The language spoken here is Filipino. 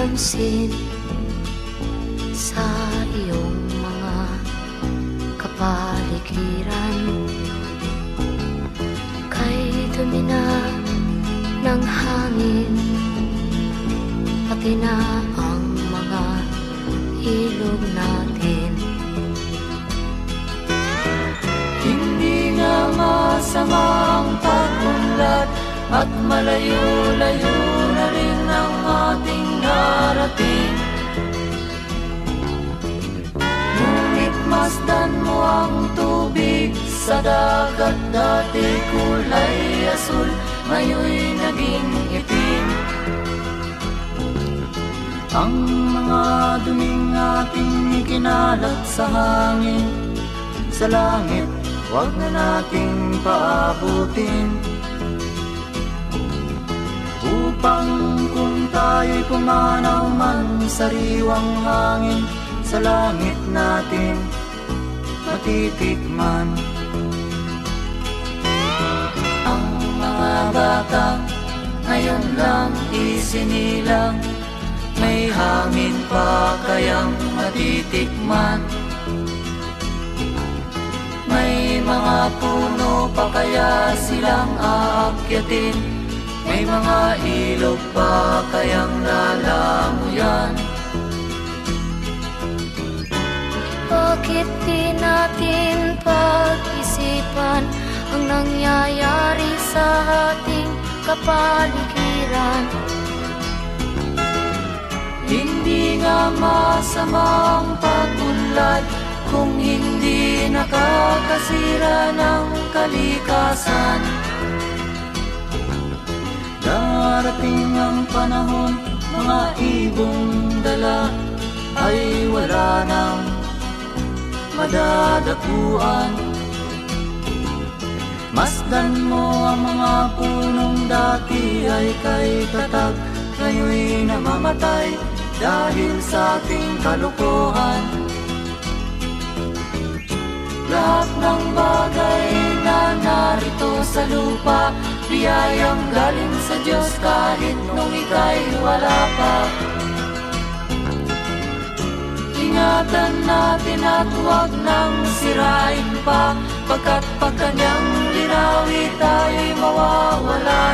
pansin sa iyong mga kapaligiran. Kay dumi na ng hangin Pati na ang mga ilog natin. Hindi nga masamang pag-unlad At malayo-layo narating Ngunit masdan mo ang tubig sa dagat Dati kulay asul, ngayon'y naging itim. Ang mga duming ating ikinalat sa hangin Sa langit, huwag na nating paabutin tayo'y pumanaw man sa riwang hangin Sa langit natin matitikman. Ang mga bata ngayon lang isinilang May hangin pa kayang matitikman. May mga puno pa kaya silang aakyatin May mga ilog pa kayang lalamuyan Bakit di natin pag-isipan Ang nangyayari sa ating kapaligiran? Hindi nga masamang pagunlad Kung hindi nakakasira ng kalikasan Darating ang panahon Mga ibong dala Ay wala nang madadapuan. Masdan mo ang mga punong dati ay kay tatag Ngayon'y namamatay dahil sa ating kalukuhan. Lahat ng bagay na narito sa lupa Biyayang galing sa Diyos kahit nung ika'y wala pa. Ingatan natin at huwag nang sirain pa Pagkat pag kanyang linawi tayo'y mawawala